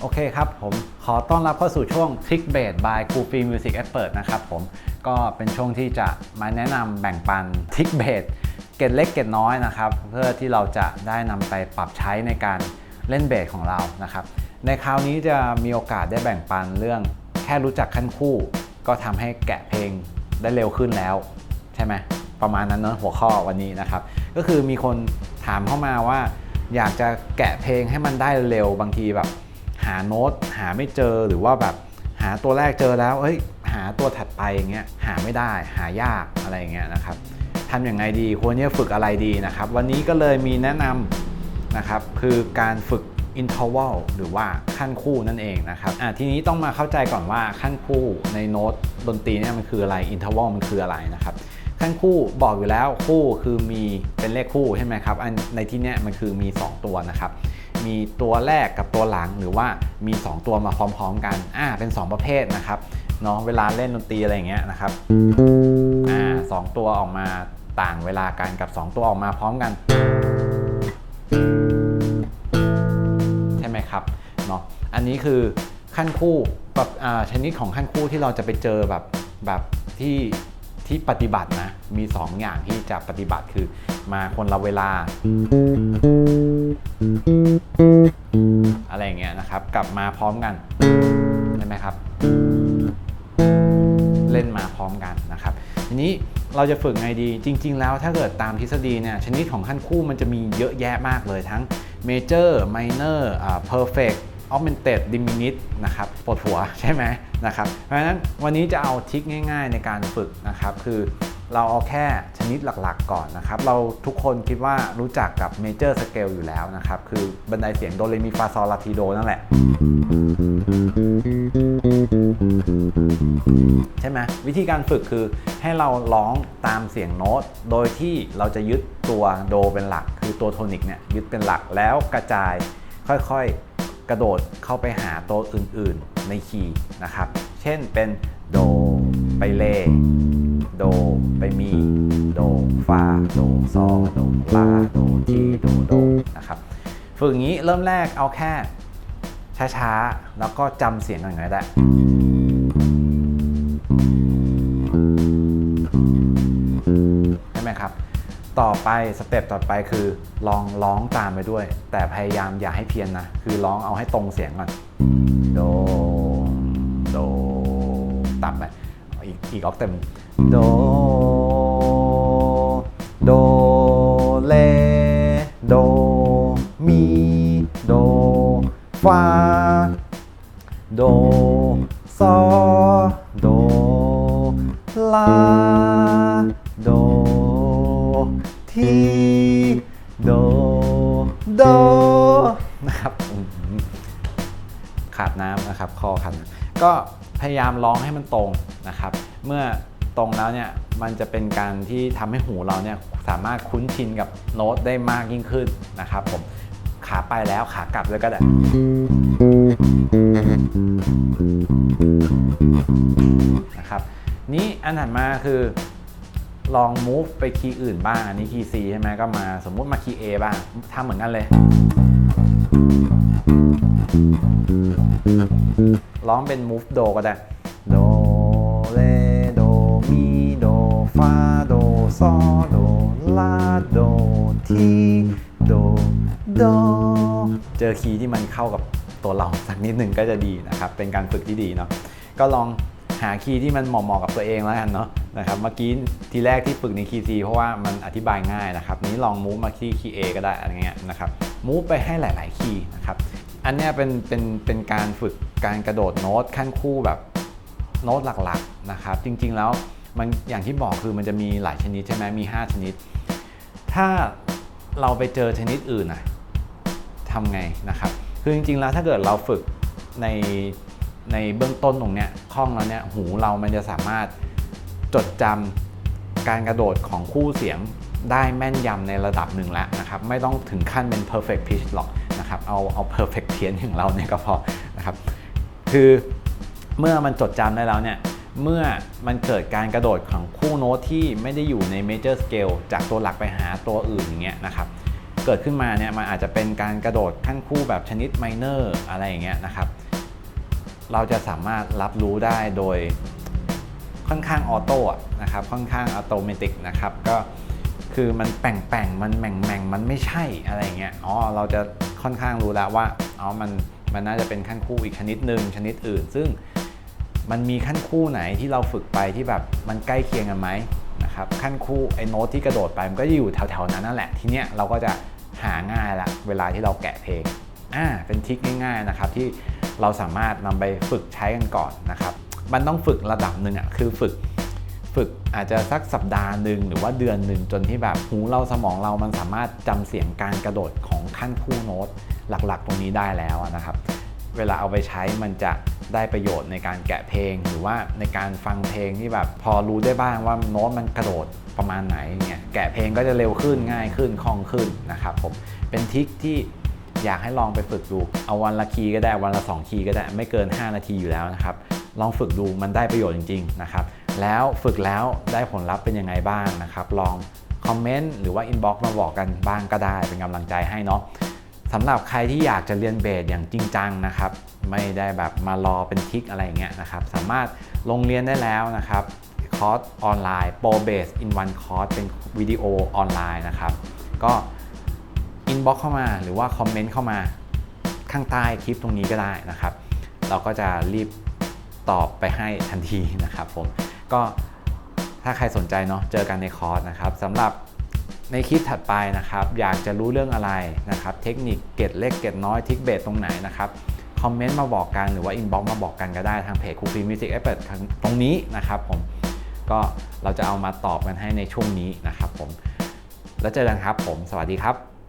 โอเคครับผมขอต้อนรับเข้าสู่ช่วง Trick b a s by c o o f r e e Music Expert นะครับผมก็เป็นช่วงที่จะมาแนะนำแบ่งปัน Trick b a s เกตเล็กเกตน้อยนะครับเพื่อที่เราจะได้นำไปปรับใช้ในการเล่นเบสของเรานะครับในคราวนี้จะมีโอกาสได้แบ่งปันเรื่องแค่รู้จักขั้นคู่ ก็ทำให้แกะเพลงได้เร็วขึ้นแล้ว ใช่ไหมประมาณนั้นเนอะหัวข้อวันนี้นะครับ ก็คือมีคนถามเข้ามาว่า อยากจะแกะเพลงให้มันได้เร็วบางทีแบบาโน้ตหาไม่เจอหรือว่าแบบหาตัวแรกเจอแล้วเอ้ยหาตัวถัดไปอย่างเงี้ยหาไม่ได้หายากอะไรอย่างเงี้ยนะครับทำอย่างไงดีควรจะฝึกอะไรดีนะครับ วันนี้ก็เลยมีแนะนำนะครับคือการฝึก interval หรือว่าขั้นคู่นั่นเองนะครับอะทีนี้ต้องมาเข้าใจก่อนว่าขั้นคู่ในโน้ตดนตรีเนี่ยมันคืออะไร interval มันคืออะไรนะครับขั้นคู่บอกอยู่แล้วคู่คือมีเป็นเลขคู่ใช่ไหมครับอันในที่เนี้ยมันคือมี 2 ตัวนะครับ มีตัวแรกกับตัวหลังหรือว่ามี 2 ตัวมาพร้อม ๆ กันอ่าเป็น 2 ประเภทนะครับเนาะเวลาเล่นดนตรีอะไรอย่างเงี้ยนะครับอ่าสองตัวออกมาต่างเวลากันกับ 2 ตัวออกมาพร้อมกัน ใช่ไหมครับเนาะอันนี้คือขั้นคู่แบบอ่าชนิดของขั้นคู่ที่เราจะไปเจอแบบแบบที่ ที่ปฏิบัตินะมี 2 อย่างที่จะปฏิบัติคือมาคนละเวลา อะไรอย่างเงี้ยนะครับ กลับมาพร้อมกันใช่ไหมครับ เล่นมาพร้อมกันนะครับทีนี้เราจะฝึกไงดีจริง ๆ แล้วถ้าเกิดตามทฤษฎีเนี่ยชนิดของขั้นคู่มันจะมีเยอะแยะมากเลยทั้ง Major Minor อ่า Perfect Augmented Diminished นะครับปวดหัวใช่ไหมนะครับเพราะฉะนั้นวันนี้จะเอาทริคง่าย ๆ ในการฝึกนะครับ คือเราเอาแค่ชนิดหลักๆ ก่อนนะครับ เราทุกคนคิดว่ารู้จักกับ Major Scale อยู่แล้วนะครับ คือบันไดเสียงโดเรมีฟาซอลลาทีโดนั่นแหละ ใช่ไหมวิธีการฝึกคือให้เราร้องตามเสียงโน้ต โดยที่เราจะยึดตัวโดเป็นหลัก คือตัวโทนิกเนี่ยยึดเป็นหลักแล้วกระจายค่อยๆ กระโดดเข้าไปหาตัวอื่นๆในคีย์นะครับ เช่นเป็นโดไปเลโดไปมีโดฟาโดซอโดลาโดทีโดโดนะครับฝึกอย่างนี้เริ่มแรกเอาแค่ช้าๆ แล้วก็จำเสียงก่อนก็ได้ ต่อไปสเต็ปต่อไปคือลองร้องตามไปด้วย แต่พยายามอย่าให้เพี้ยนนะ คือร้องเอาให้ตรงเสียงก่อนโดโดต่ำไปอีกอีกออกเต็มโดโดเลโดมีโดฟาโดซอโดลา ทีโดโดนะครับขาดน้ำนะครับคอขาดก็พยายามร้องให้มันตรงนะครับ เมื่อตรงแล้วเนี่ยมันจะเป็นการที่ทำให้หูเราเนี่ยสามารถคุ้นชินกับโน้ตได้มากยิ่งขึ้นนะครับผมขาไปแล้วขากลับเลยก็ได้นะครับ นี่อันถัดมาคือ ลอง move ไปคีย์อื่นบ้างอันนี้คีย์ C ใช่ไหมก็มาสมมุติมาคีย์ A บ้างทำเหมือนกันเลย ร้องเป็น move do ก็ได้โดเรโดมีโดฟาโดซอโดลาโดทีโดโดเจอคีย์ที่มันเข้ากับตัวเราสักนิดหนึ่งก็จะดีนะครับ เป็นการฝึกที่ดีเนาะก็ลอง หาคีย์ที่มันเหมาะๆกับตัวเองแล้วกันเนาะนะครับเมื่อกี้ทีแรกที่ฝึกในคีย์ C เพราะว่ามันอธิบายง่ายนะครับนี้ลองมูฟมาที่คีย์ A ก็ได้อะไรเงี้ยนะครับมูฟไปให้หลาย ๆ คีย์นะครับอันเนี้ยเป็นเป็นเป็นการฝึกการกระโดดโน้ตขั้นคู่แบบโน้ตหลักๆนะครับจริงๆแล้วมันอย่างที่บอกคือมันจะมีหลายชนิดใช่ไหมมี 5 ชนิด ถ้าเราไปเจอชนิดอื่นนะทำไงนะครับ คือจริงๆแล้วถ้าเกิดเราฝึกใน ในเบื้องต้นตรงเนี้ยคล่องแล้วเนี่ยหูเรามันจะสามารถจดจำการกระโดดของคู่เสียงได้แม่นยำในระดับหนึ่งแล้วนะครับไม่ต้องถึงขั้นเป็น perfect pitch หรอกนะครับเอาเอา perfect เพียนอย่างเราเนี่ยก็พอนะครับคือเมื่อมันจดจำได้แล้วเนี่ยเมื่อมันเกิดการกระโดดของคู่โน้ตที่ไม่ได้อยู่ใน major scale จากตัวหลักไปหาตัวอื่นอย่างเงี้ยนะครับเกิดขึ้นมาเนี่ยมันอาจจะเป็นการกระโดดขั้นคู่แบบชนิดไมเนอร์อะไรอย่างเงี้ยนะครับ เราจะสามารถรับรู้ได้โดยค่อนข้างออโต้นะครับค่อนข้างอัตโนมัตินะครับก็คือมันแป่งๆมันแหม่งๆมันไม่ใช่อะไรเงี้ยอ๋อเราจะค่อนข้างรู้แล้วว่าอ๋อมันมันน่าจะเป็นขั้นคู่อีกชนิดหนึ่งชนิดอื่น ซึ่งมันมีขั้นคู่ไหนที่เราฝึกไปที่แบบมันใกล้เคียงกันไหมนะครับขั้นคู่ไอ้โน้ตที่กระโดดไปมันก็จะอยู่แถวๆนั้นนั่นแหละทีเนี้ยเราก็จะหาง่ายละเวลาที่เราแกะเพลงอ่าเป็นทริคง่ายๆนะครับที่ เราสามารถนำไปฝึกใช้กันก่อนนะครับ มันต้องฝึกระดับหนึ่งอะคือฝึกฝึกอาจจะสักสัปดาห์หนึ่งหรือว่าเดือนหนึ่งจนที่แบบหูเราสมองเรามันสามารถจำเสียงการกระโดดของขั้นคู่โน้ตหลักๆ ตรงนี้ได้แล้วนะครับ เวลาเอาไปใช้มันจะได้ประโยชน์ในการแกะเพลง หรือว่าในการฟังเพลงที่แบบพอรู้ได้บ้างว่าโน้ตมันกระโดดประมาณไหนเงี้ยแกะเพลงก็จะเร็วขึ้นง่ายขึ้นคล่องขึ้นนะครับผมเป็นทริคที่ อยากให้ลองไปฝึกดู เอาวันละคีย์ก็ได้วันละ 2 คีย์ก็ได้ไม่เกิน 5 นาทีอยู่แล้วนะครับ ลองฝึกดูมันได้ประโยชน์จริงๆนะครับ แล้วฝึกแล้วได้ผลลัพธ์เป็นยังไงบ้างนะครับ ลองคอมเมนต์หรือว่าอินบ็อกซ์มาบอกกันบ้างก็ได้เป็นกำลังใจให้เนาะสำหรับใครที่อยากจะเรียนเบสอย่างจริงจังนะครับ ไม่ได้แบบมารอเป็นทิกอะไรอย่างเงี้ยนะครับ สามารถลงเรียนได้แล้วนะครับคอร์สออนไลน์ Pro Base in One Course เป็นวิดีโอออนไลน์นะครับ ก็ อินบ็อกเข้ามาหรือว่าคอมเมนต์เข้ามาข้างใต้คลิปตรงนี้ก็ได้นะครับ เราก็จะรีบตอบไปให้ทันทีนะครับผมก็ถ้าใครสนใจเนาะเจอกันในคอร์สนะครับสำหรับในคลิปถัดไปนะครับ อยากจะรู้เรื่องอะไรนะครับ เทคนิคเกตเล็กเกตน้อยทิกเบสตรงไหนนะครับคอมเมนต์มาบอกกันหรือว่าอินบ็อกซ์มาบอกกันก็ได้ทางเพจคูฟีมิวสิกเอฟเปิดตรงนี้นะครับผมก็เราจะเอามาตอบกันให้ในช่วงนี้นะครับผมแล้วเจอกันครับผม สวัสดีครับ